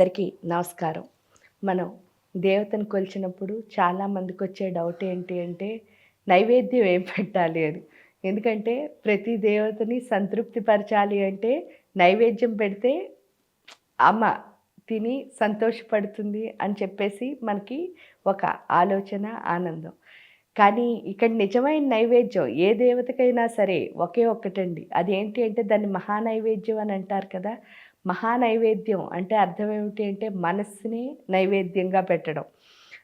అందరికీ నమస్కారం. మనం దేవతను కొలిచినప్పుడు చాలామందికి వచ్చే డౌట్ ఏంటి అంటే నైవేద్యం ఏం పెట్టాలి అని. ఎందుకంటే ప్రతి దేవతని సంతృప్తి పరచాలి అంటే నైవేద్యం పెడితే అమ్మ తిని సంతోషపడుతుంది అని చెప్పేసి మనకి ఒక ఆలోచన ఆనందం. కానీ ఇక్కడ నిజమైన నైవేద్యం ఏ దేవతకైనా సరే ఒకే ఒక్కటండి. అదేంటి అంటే దాన్ని మహానైవేద్యం అని అంటారు కదా. మహానైవేద్యం అంటే అర్థం ఏమిటి అంటే మనస్సుని నైవేద్యంగా పెట్టడం.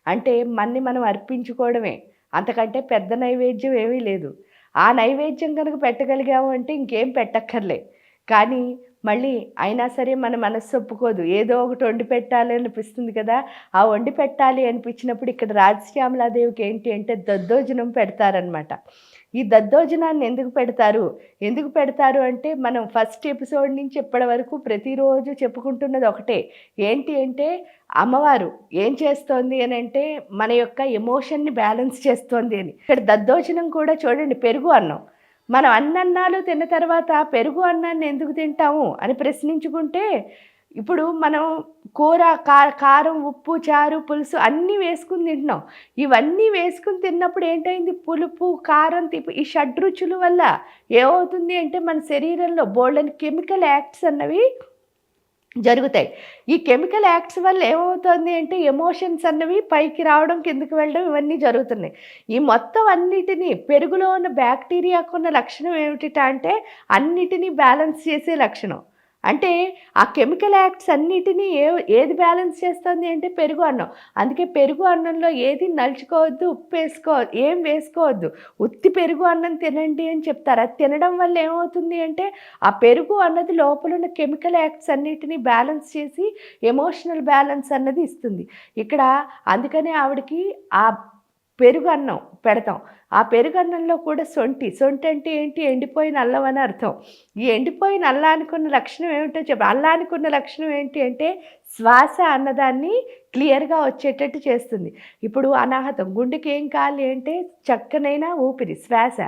అంటే మన్ని మనం అర్పించుకోవడమే. అంతకంటే పెద్ద నైవేద్యం ఏమీ లేదు. ఆ నైవేద్యం కనుక పెట్టగలిగాము అంటే ఇంకేం పెట్టక్కర్లే. కానీ మళ్ళీ అయినా సరే మన మనస్సు ఒప్పుకోదు. ఏదో ఒకటి వండి పెట్టాలి అనిపిస్తుంది కదా. ఆ వండి పెట్టాలి అనిపించినప్పుడు ఇక్కడ రాజశ్యామలాదేవికి ఏంటి అంటే దద్దోజనం పెడతారనమాట ఈ దద్దోజనాన్ని ఎందుకు పెడతారు? ఎందుకు పెడతారు అంటే మనం ఫస్ట్ ఎపిసోడ్ నుంచి ఇప్పటి వరకు ప్రతిరోజు చెప్పుకుంటున్నది ఒకటే. ఏంటి అంటే అమ్మవారు ఏం చేస్తోంది అని అంటే మన యొక్క ఎమోషన్ని బ్యాలెన్స్ చేస్తోంది అని. ఇక్కడ దద్దోజనం కూడా చూడండి పెరుగు అన్నం. మనం అన్నన్నాలు తిన్న తర్వాత పెరుగు అన్నాన్ని ఎందుకు తింటాము అని ప్రశ్నించుకుంటే ఇప్పుడు మనం కూర కా కారం ఉప్పు చారు పులుసు అన్నీ వేసుకుని తింటున్నాం. ఇవన్నీ వేసుకుని తిన్నప్పుడు ఏంటైంది? పులుపు కారం తిప్పు ఈ షడ్రుచుల వల్ల ఏమవుతుంది అంటే మన శరీరంలో బోల్డెన్ కెమికల్ యాక్ట్స్ అన్నవి జరుగుతాయి. ఈ కెమికల్ యాక్ట్స్ వల్ల ఏమవుతుంది అంటే ఎమోషన్స్ అన్నవి పైకి రావడం కిందకి వెళ్ళడం ఇవన్నీ జరుగుతున్నాయి. ఈ మొత్తం అన్నిటినీ పెరుగులో ఉన్న బ్యాక్టీరియాకున్న లక్షణం ఏమిటి అంటే అన్నిటినీ బ్యాలెన్స్ చేసే లక్షణం. అంటే ఆ కెమికల్ యాక్ట్స్ అన్నిటినీ ఏ ఏది బ్యాలెన్స్ చేస్తుంది అంటే పెరుగు అన్నం. అందుకే పెరుగు అన్నంలో ఏది నలుచుకోవద్దు ఉప్పు వేసుకోవద్దు ఏం వేసుకోవద్దు. ఉత్తి పెరుగు అన్నం తినండి అని చెప్తారు. అది తినడం వల్ల ఏమవుతుంది అంటే ఆ పెరుగు అన్నది లోపల ఉన్న కెమికల్ యాక్ట్స్ అన్నిటినీ బ్యాలెన్స్ చేసి ఎమోషనల్ బ్యాలెన్స్ అన్నది ఇస్తుంది. ఇక్కడ అందుకనే ఆవిడకి ఆ పెరుగు అన్నం పెడతాం. ఆ పెరుగు అన్నంలో కూడా సొంటి సొంటి అంటే ఏంటి? ఎండిపోయిన అల్లం అని అర్థం. ఈ ఎండిపోయిన అల్లానికి ఉన్న లక్షణం ఏమిటో చెప్ప. అల్లానికి ఉన్న లక్షణం ఏంటి అంటే శ్వాస అన్నదాన్ని క్లియర్గా వచ్చేటట్టు చేస్తుంది. ఇప్పుడు అనాహతం. గుండెకి ఏం కావాలి అంటే చక్కనైన ఊపిరి శ్వాస.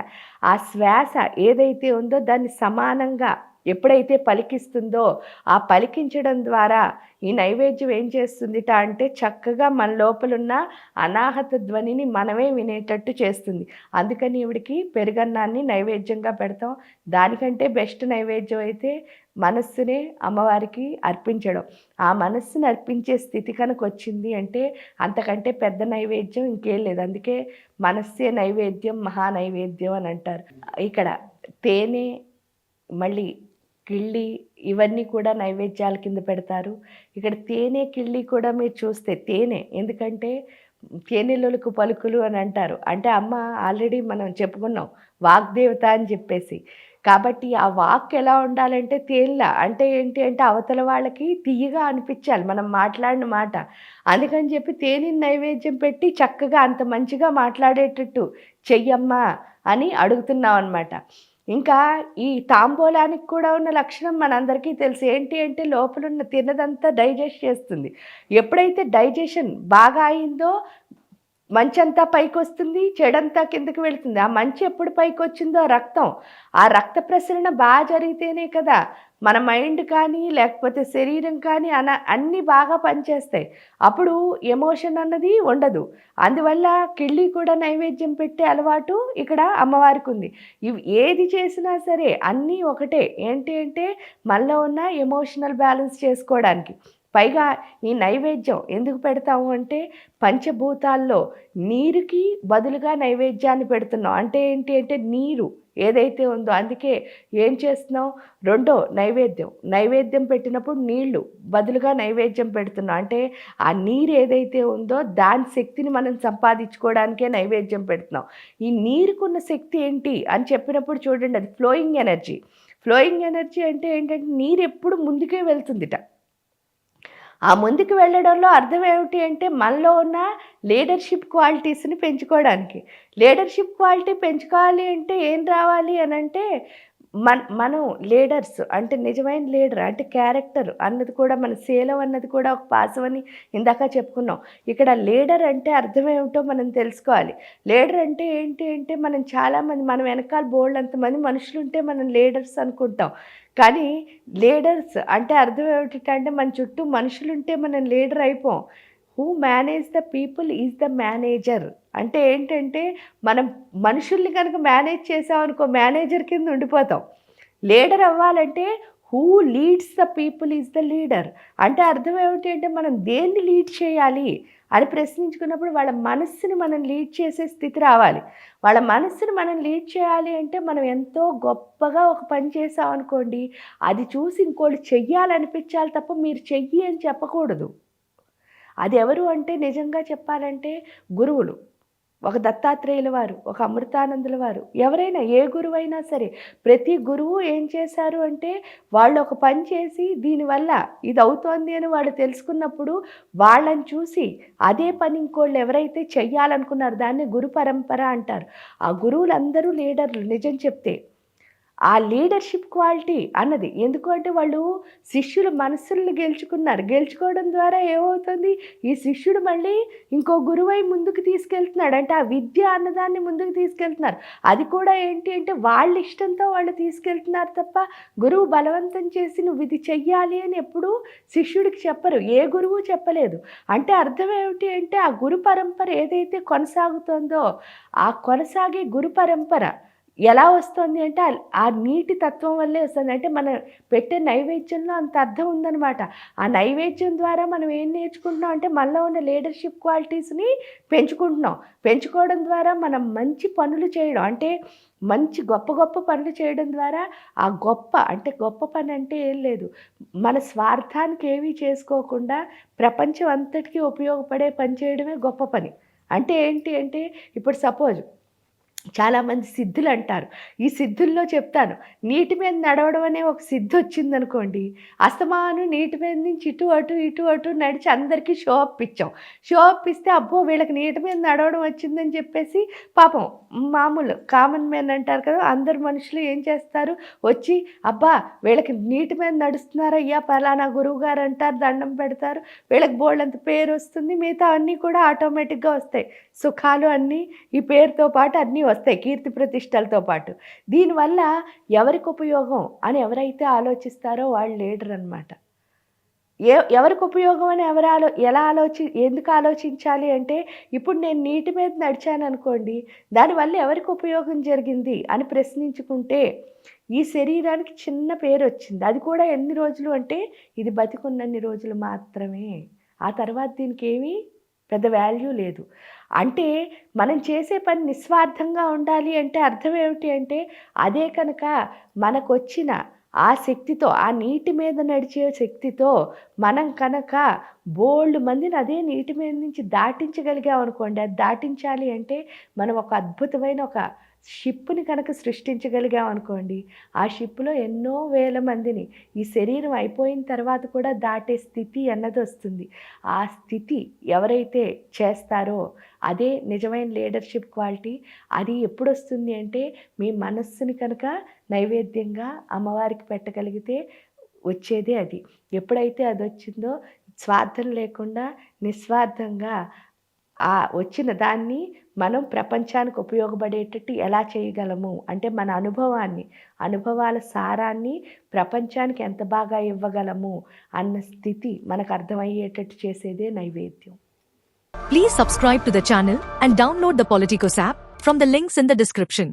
ఆ శ్వాస ఏదైతే ఉందో దాన్ని సమానంగా ఎప్పుడైతే పలికిస్తుందో ఆ పలికించడం ద్వారా ఈ నైవేద్యం ఏం చేస్తుందిట అంటే చక్కగా మన లోపలున్న అనాహత ధ్వనిని మనమే వినేటట్టు చేస్తుంది. అందుకని ఈవిడికి పెరుగన్నాన్ని నైవేద్యంగా పెడతాం. దానికంటే బెస్ట్ నైవేద్యం అయితే మనస్సునే అమ్మవారికి అర్పించడం. ఆ మనస్సుని అర్పించే స్థితి కనుక వచ్చింది అంటే అంతకంటే పెద్ద నైవేద్యం ఇంకేం లేదు. అందుకే మనస్సే నైవేద్యం మహా నైవేద్యం అని అంటారు. ఇక్కడ తేనె మళ్ళీ కిళ్ళి ఇవన్నీ కూడా నైవేద్యాల కింద పెడతారు. ఇక్కడ తేనె కిళ్ళి కూడా మీరు చూస్తే తేనె ఎందుకంటే తేనెలకు పలుకులు అని అంటారు. అంటే అమ్మ ఆల్రెడీ మనం చెప్పుకున్నాం వాగ్దేవత అని చెప్పేసి. కాబట్టి ఆ వాక్ ఎలా ఉండాలంటే తేలిన అంటే ఏంటి అంటే అవతల వాళ్ళకి తీయగా అనిపించాలి. మనం మాట్లాడిన మాట. అందుకని చెప్పి తేనె నైవేద్యం పెట్టి చక్కగా అంత మంచిగా మాట్లాడేటట్టు చెయ్యమ్మా అని అడుగుతున్నాం అనమాట ఇంకా ఈ తాంబూలానికి కూడా ఉన్న లక్షణం మనందరికీ తెలుసు. ఏంటి అంటే లోపల ఉన్న తిన్నదంతా డైజెస్ట్ చేస్తుంది. ఎప్పుడైతే డైజెషన్ బాగా అయిందో మంచంతా పైకి వస్తుంది చెడంతా కిందకి వెళుతుంది. ఆ మంచి ఎప్పుడు పైకి వచ్చిందో రక్తం. ఆ రక్త ప్రసరణ బాగా జరిగితేనే కదా మన మైండ్ కానీ లేకపోతే శరీరం కానీ అన అన్నీ బాగా పనిచేస్తాయి. అప్పుడు ఎమోషన్ అన్నది ఉండదు. అందువల్ల కిళ్ళి కూడా నైవేద్యం పెట్టే అలవాటు ఇక్కడ అమ్మవారికి ఉంది ఇవి ఏది చేసినా సరే అన్నీ ఒకటే. ఏంటి అంటే మనలో ఉన్న ఎమోషనల్ బ్యాలెన్స్ చేసుకోవడానికి. పైగా ఈ నైవేద్యం ఎందుకు పెడతాము అంటే పంచభూతాల్లో నీరుకి బదులుగా నైవేద్యాన్ని పెడుతున్నాం అంటే ఏంటి అంటే నీరు ఏదైతే ఉందో అందుకే ఏం చేస్తున్నాం రెండో నైవేద్యం. నైవేద్యం పెట్టినప్పుడు నీళ్ళు బదులుగా నైవేద్యం పెడుతున్నాం అంటే ఆ నీరు ఏదైతే ఉందో దాని శక్తిని మనం సంపాదించుకోవడానికే నైవేద్యం పెడుతున్నాం ఈ నీరుకున్న శక్తి ఏంటి అని చెప్పినప్పుడు చూడండి అది ఫ్లోయింగ్ ఎనర్జీ. ఫ్లోయింగ్ ఎనర్జీ అంటే ఏంటంటే నీరు ఎప్పుడు ముందుకే వెళ్తుందిట. ఆ ముందుకు వెళ్ళడంలో అర్థం ఏమిటి అంటే మనలో ఉన్న లీడర్షిప్ క్వాలిటీస్ని పెంచుకోవడానికి. లీడర్షిప్ క్వాలిటీ పెంచుకోవాలి అంటే ఏం రావాలి అని అంటే మన మనం లీడర్స్ అంటే నిజమైన లీడర్ అంటే క్యారెక్టర్ అన్నది కూడా మన శీలం అన్నది కూడా ఒక పాసం అని ఇందాక చెప్పుకున్నాం. ఇక్కడ లీడర్ అంటే అర్థం ఏమిటో మనం తెలుసుకోవాలి. లీడర్ అంటే ఏంటి అంటే మనం చాలామంది మన వెనకాల బోల్డ్ అంతమంది మనుషులు ఉంటే మనం లీడర్స్ అనుకుంటాం. కానీ లీడర్స్ అంటే అర్థం ఏమిటంటే మన చుట్టూ మనుషులు ఉంటే మనం leader అయిపోం. Who manage the people is the manager అంటే ఏంటంటే మనం మనుషుల్ని కనుక మేనేజ్ చేసామనుకో మేనేజర్ కింద ఉండిపోతాం. లీడర్ అవ్వాలంటే who leads the people is the leader అంటే అర్థం ఏమిటి అంటే మనం దేన్ని లీడ్ చేయాలి అని ప్రశ్నించుకున్నప్పుడు వాళ్ళ మనస్సుని మనం లీడ్ చేసే స్థితి రావాలి. వాళ్ళ మనస్సుని మనం లీడ్ చేయాలి అంటే మనం ఎంతో గొప్పగా ఒక పని చేసామనుకోండి అది చూసి ఇంకోళ్ళు చెయ్యాలనిపించాలి తప్ప మీరు చెయ్యి అని చెప్పకూడదు. అది ఎవరు అంటే నిజంగా చెప్పాలంటే గురువులు. ఒక దత్తాత్రేయుల వారు ఒక అమృతానందుల వారు. ఎవరైనా ఏ గురువు అయినా సరే ప్రతి గురువు ఏం చేశారు అంటే వాళ్ళు ఒక పని చేసి దీనివల్ల ఇది అవుతోంది అని వాళ్ళు తెలుసుకున్నప్పుడు వాళ్ళని చూసి అదే పని ఇంకోళ్ళు ఎవరైతే చెయ్యాలనుకున్నారు దాన్ని గురు పరంపర అంటారు. ఆ గురువులందరూ లీడర్లు నిజం చెప్తే ఆ లీడర్షిప్ క్వాలిటీ అన్నది. ఎందుకంటే వాళ్ళు శిష్యుల మనస్సులను గెలుచుకున్నారు. గెలుచుకోవడం ద్వారా ఏమవుతుంది? ఈ శిష్యుడు మళ్ళీ ఇంకో గురువై ముందుకు తీసుకెళ్తున్నాడు. అంటే ఆ విద్య అన్నదాన్ని ముందుకు తీసుకెళ్తున్నారు. అది కూడా ఏంటి అంటే వాళ్ళ ఇష్టంతో వాళ్ళు తీసుకెళ్తున్నారు తప్ప గురువు బలవంతం చేసి నువ్వు ఇది చెయ్యాలి అని ఎప్పుడూ శిష్యుడికి చెప్పరు. ఏ గురువు చెప్పలేదు. అంటే అర్థం ఏమిటి అంటే ఆ గురు పరంపర ఏదైతే కొనసాగుతుందో ఆ కొనసాగే గురు పరంపర ఎలా వస్తుంది అంటే ఆ- నీటి తత్వం వల్లే వస్తుంది. అంటే మనం పెట్టే నైవేద్యంలో అంత అర్థం ఉందన్నమాట. ఆ నైవేద్యం ద్వారా మనం ఏం నేర్చుకుంటున్నాం అంటే మనలో ఉన్న లీడర్షిప్ క్వాలిటీస్ని పెంచుకుంటున్నాం. పెంచుకోవడం ద్వారా మనం మంచి పనులు చేయడం అంటే మంచి గొప్ప గొప్ప పనులు చేయడం ద్వారా ఆ గొప్ప అంటే గొప్ప పని అంటే ఏం లేదు. మన స్వార్థానికి ఏమీ చేసుకోకుండా ప్రపంచం అంతటికీ ఉపయోగపడే పని చేయడమే గొప్ప పని. అంటే ఏంటి అంటే ఇప్పుడు సపోజ్ చాలామంది సిద్ధులు అంటారు. ఈ సిద్ధుల్లో చెప్తాను నీటి మీద నడవడం అనే ఒక సిద్ధి వచ్చిందనుకోండి అస్తమాను నీటి మీద నుంచి ఇటు అటు ఇటు అటు నడిచి అందరికీ షో అప్ ఇచ్చాం. షో అప్ ఇస్తే అబ్బో వీళ్ళకి నీటి మీద నడవడం వచ్చిందని చెప్పేసి పాపం మామూలు కామన్ మ్యాన్ అంటారు కదా అందరు మనుషులు ఏం చేస్తారు? వచ్చి అబ్బా వీళ్ళకి నీటి మీద నడుస్తున్నారా అయ్యా పలానా గురువు గారు అంటారు దండం పెడతారు వీళ్ళకి బోల్డంత పేరు వస్తుంది మిగతా అన్నీ కూడా ఆటోమేటిక్గా వస్తాయి. సుఖాలు అన్నీ ఈ పేరుతో పాటు అన్నీ వస్తాయి. వస్తాయి కీర్తి ప్రతిష్టలతో పాటు. దీనివల్ల ఎవరికి ఉపయోగం అని ఎవరైతే ఆలోచిస్తారో వాళ్ళు లీడర్ అనమాట ఏ ఎవరికి ఉపయోగం అని ఎవరు ఆలో ఎలా ఆలోచి ఎందుకు ఆలోచించాలి అంటే ఇప్పుడు నేను నీటి మీద నడిచాను అనుకోండి దానివల్ల ఎవరికి ఉపయోగం జరిగింది అని ప్రశ్నించుకుంటే ఈ శరీరానికి చిన్న పేరు వచ్చింది. అది కూడా ఎన్ని రోజులు అంటే ఇది బతికున్నన్ని రోజులు మాత్రమే. ఆ తర్వాత దీనికి ఏమీ? పెద్ద వాల్యూ లేదు. అంటే మనం చేసే పని నిస్వార్థంగా ఉండాలి అంటే అర్థం ఏమిటి అంటే అదే కనుక మనకు వచ్చిన ఆ శక్తితో ఆ నీటి మీద నడిచే శక్తితో మనం కనుక బోల్డ్ మందిని అదే నీటి మీద నుంచి దాటించగలిగాం అనుకోండి అది దాటించాలి అంటే మనం ఒక అద్భుతమైన ఒక షిప్ని కనుక సృష్టించగలిగాం అనుకోండి ఆ షిప్లో ఎన్నో వేల మందిని ఈ శరీరం అయిపోయిన తర్వాత కూడా దాటే స్థితి అన్నది వస్తుంది. ఆ స్థితి ఎవరైతే చేస్తారో అదే నిజమైన లీడర్షిప్ క్వాలిటీ. అది ఎప్పుడు వస్తుంది అంటే మీ మనస్సుని కనుక నైవేద్యంగా అమ్మవారికి పెట్టగలిగితే వచ్చేదే అది. ఎప్పుడైతే అది వచ్చిందో స్వార్థం లేకుండా నిస్వార్థంగా ఆ వచ్చిన దాన్ని మనం ప్రపంచానికి ఉపయోగపడేటట్టు ఎలా చేయగలము? అంటే మన అనుభవాన్ని అనుభవాల సారాన్ని ప్రపంచానికి ఎంత బాగా ఇవ్వగలము అన్న స్థితి మనకు అర్థమయ్యేటట్టు చేసేదే నైవేద్యం. Please subscribe to the channel and download the Politicos app from the links in the description